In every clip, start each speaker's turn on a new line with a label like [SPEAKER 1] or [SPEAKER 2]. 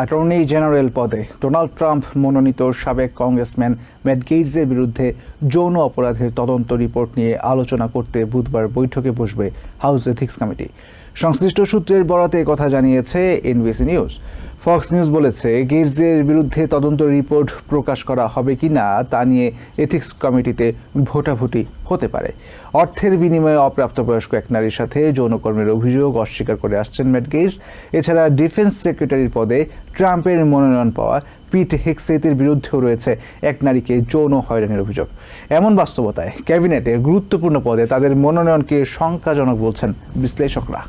[SPEAKER 1] Attorney general পদে Donald Trump মনোনীত সাবেক কংগ্রেসম্যান ম্যাট গেটসের বিরুদ্ধে যৌন অপরাধের তদন্ত রিপোর্ট নিয়ে আলোচনা করতে বুধবার বৈঠকে বসবে হাউস এথিক্স কমিটি। সংশ্লিষ্ট সূত্রের বরাতে কথা জানিয়েছে এনবিসি নিউজ। ফক্স নিউজ বলেছে গেটসের বিরুদ্ধে তদন্ত রিপোর্ট প্রকাশ করা হবে কি না তা নিয়ে এথিক্স কমিটিতে ভোটাভুটি হতে পারে। অর্থের বিনিময়ে অপ্রাপ্তবয়স্ক এক নারীর সাথে যৌনকর্মের অভিযোগ অস্বীকার করে আসছেন ম্যাট গেটস এছাড়া ডিফেন্স সেক্রেটারির পদে ট্রাম্পের মনোনয়ন পাওয়া পিট হেক্সেতের বিরুদ্ধেও রয়েছে এক নারীকে যৌন হয়রানির অভিযোগ। এমন বাস্তবতায় ক্যাবিনেটে গুরুত্বপূর্ণ পদে তাদের মনোনয়নকে শঙ্কাজনক বলছেন বিশ্লেষকরা।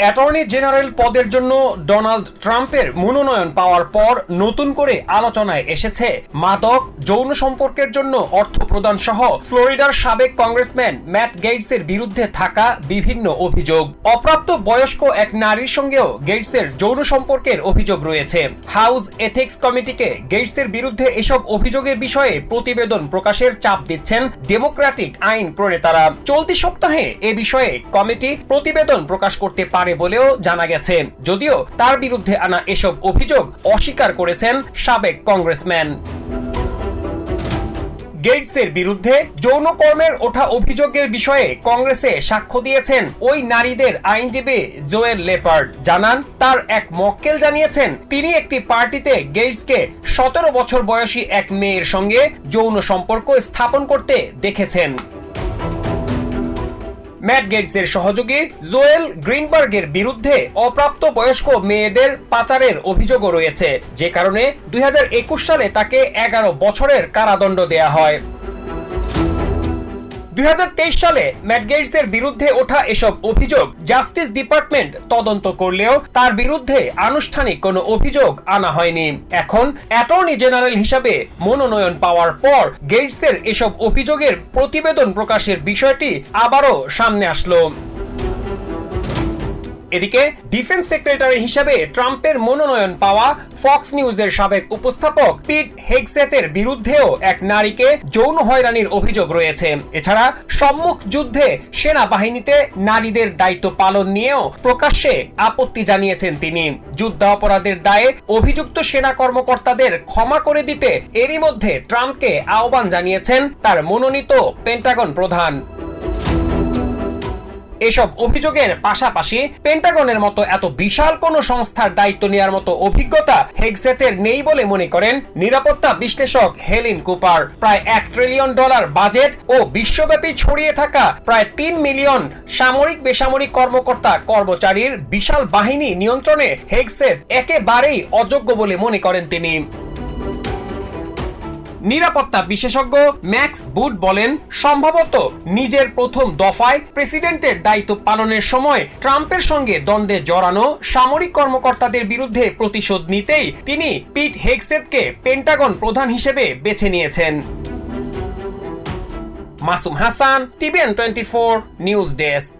[SPEAKER 2] অ্যাটর্নি জেনারেল পদের জন্য ডোনাল্ড ট্রাম্পের মনোনয়ন পাওয়ার পর নতুন করে আলোচনায় এসেছে। মাদক, যৌন সম্পর্কের জন্য অর্থ প্রদান সহ ফ্লোরিডার সাবেক কংগ্রেসম্যান ম্যাট গেটসের বিরুদ্ধে থাকা বিভিন্ন অভিযোগ। অপ্রাপ্ত বয়স্ক এক নারীর সঙ্গেও গেটসের যৌন সম্পর্কের অভিযোগ রয়েছে। হাউস এথিক্স কমিটিকে গেটসের বিরুদ্ধে এসব অভিযোগের বিষয়ে প্রতিবেদন প্রকাশের চাপ দিচ্ছেন ডেমোক্রেটিক আইন প্রণেতারা। চলতি সপ্তাহে এ বিষয়ে কমিটি প্রতিবেদন প্রকাশ করতে পারে বলেও জানা গেছে। যদিও তার বিরুদ্ধে আনা এসব অভিযোগ অস্বীকার করেছেন সাবেক কংগ্রেসম্যান। গেটসের বিরুদ্ধে যৌনকর্মের ওঠা অভিযোগের বিষয়ে কংগ্রেসে সাক্ষ্য দিয়েছেন ওই নারীদের আইনজীবী জোয়েল লেপার্ড। জানান, তার এক মক্কেল জানিয়েছেন, তিনি একটি পার্টিতে গেটসকে সতেরো বছর বয়সী এক মেয়ের সঙ্গে যৌন সম্পর্ক স্থাপন করতে দেখেছেন। ম্যাট গেটসের সহযোগী জোয়েল গ্রিনবার্গের বিরুদ্ধে অপ্রাপ্ত বয়স্ক মেয়েদের পাচারের অভিযোগও রয়েছে। যে কারণে দুই হাজার একুশ সালে তাকে এগারো বছরের কারাদণ্ড দেয়া হয়। দুই হাজার তেইশ সালে ম্যাট গেটসের বিরুদ্ধে ওঠা এসব অভিযোগ জাস্টিস ডিপার্টমেন্ট তদন্ত করলেও তার বিরুদ্ধে আনুষ্ঠানিক কোনো অভিযোগ আনা হয়নি। এখন অ্যাটর্নি জেনারেল হিসাবে মনোনয়ন পাওয়ার পর গেটসের এসব অভিযোগের প্রতিবেদন প্রকাশের বিষয়টি আবারও সামনে আসলো। এদিকে ডিফেন্স সেক্রেটারি হিসাবে ট্রাম্পের মনোনয়ন পাওয়া ফক্স নিউজের সাবেক উপস্থাপক পিট হেগসেতের বিরুদ্ধেও এক নারীকে যৌন হয়রানির অভিযোগ রয়েছে। এছাড়া সম্মুখ যুদ্ধে সেনাবাহিনীতে নারীদের দায়িত্ব পালন নিয়েও প্রকাশ্যে আপত্তি জানিয়েছেন তিনি। যুদ্ধ অপরাধের দায়ে অভিযুক্ত সেনা কর্মকর্তাদের ক্ষমা করে দিতে এরই মধ্যে ট্রাম্পকে আহ্বান জানিয়েছেন তার মনোনীত পেন্টাগন প্রধান। এসব অভিযোগের পাশাপাশি পেন্টাগনের মতো এত বিশাল কোন সংস্থার দায়িত্ব নেওয়ার মতো অভিজ্ঞতা হেগসেতের নেই বলে মনে করেন নিরাপত্তা বিশ্লেষক হেলিন কুপার প্রায় এক ট্রিলিয়ন ডলার বাজেট ও বিশ্বব্যাপী ছড়িয়ে থাকা প্রায় তিন মিলিয়ন সামরিক বেসামরিক কর্মকর্তা কর্মচারীর বিশাল বাহিনী নিয়ন্ত্রণে হেগসেট একেবারেই অযোগ্য বলে মনে করেন তিনি। নিরাপত্তা বিশেষজ্ঞ ম্যাক্স বুট বলেন, সম্ভবত নিজের প্রথম দফায় প্রেসিডেন্টের দায়িত্ব পালনের সময় ট্রাম্পের সঙ্গে দ্বন্দ্বে জড়ানো সামরিক কর্মকর্তাদের বিরুদ্ধে প্রতিশোধ নিতেই তিনি পিট হেগসেটকে পেন্টাগন প্রধান হিসেবে বেছে নিয়েছেন। Masum Hasan, TVN twenty four news desk.